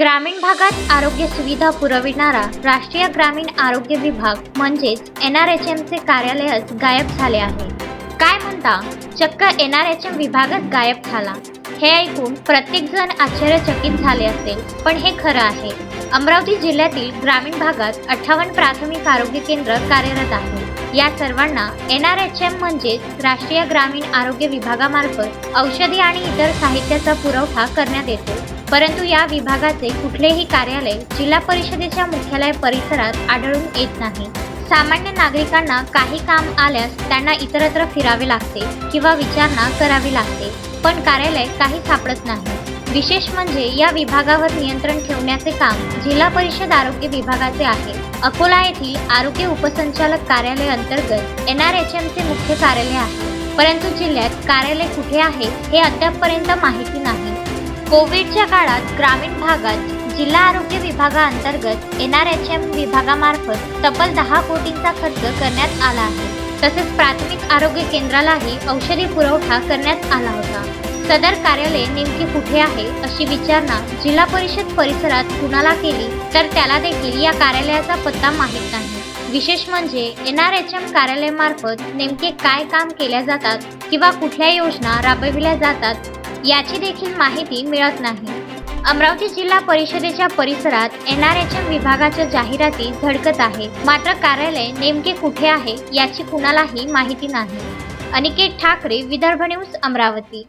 ग्रामीण भागात आरोग्य सुविधा पुरविणारा राष्ट्रीय ग्रामीण आरोग्य विभाग म्हणजेच एन आर एच एमचे कार्यालयच गायब झाले आहे. काय म्हणता? चक्क एन आर एच एम विभागच गायब झाला. हे ऐकून प्रत्येकजण आश्चर्यचकित झाले असेल पण हे खरं आहे. अमरावती जिल्ह्यातील ग्रामीण भागात अठ्ठावन्न प्राथमिक आरोग्य केंद्र कार्यरत आहे. या सर्वांना एन आर एच एम म्हणजेच राष्ट्रीय ग्रामीण आरोग्य विभागामार्फत औषधी आणि इतर साहित्याचा पुरवठा करण्यात येतो. परंतु या विभागाचे कुठलेही कार्यालय जिल्हा परिषदेच्या मुख्यालय परिसरात आढळून येत नाही. सामान्य नागरिकांना काही काम आल्यास त्यांना इतरत्र फिरावे लागते किंवा विचारणा करावी लागते पण कार्यालय काही सापडत नाही. विशेष म्हणजे या विभागावर नियंत्रण ठेवण्याचे काम जिल्हा परिषद आरोग्य विभागाचे आहे. अकोला येथील आरोग्य उपसंचालक कार्यालय अंतर्गत एन आर एच एमचे मुख्य कार्यालय आहे. परंतु जिल्ह्यात कार्यालय कुठे आहे हे अद्यापपर्यंत माहिती नाही. कोविडच्या काळात ग्रामीण भागात जिल्हा आरोग्य विभागाअंतर्गत एन आर एच एम विभागामार्फत तब्बल दहा कोटींचा खर्च करण्यात आला आहे. तसेच प्राथमिक आरोग्य केंद्रालाही औषधी पुरवठा करण्यात आला होता. सदर कार्यालय नेमके कुठे आहे अशी विचारणा जिल्हा परिषद परिसरात कुणाला केली तर त्याला देखील या कार्यालयाचा पत्ता माहीत नाही. विशेष म्हणजे एन आर एच एम कार्यालयामार्फत नेमके काय काम केल्या जातात किंवा कुठल्या योजना राबविल्या जातात याची देखील माहिती मिळत नाही. अमरावती जिल्हा परिषदेच्या परिसरात एन आर एच एम विभागाच्या जाहिराती झडकत आहे. मात्र कार्यालय नेमके कुठे आहे याची कुणालाही माहिती नाही. अनिकेत ठाकरे विदर्भ न्यूज अमरावती.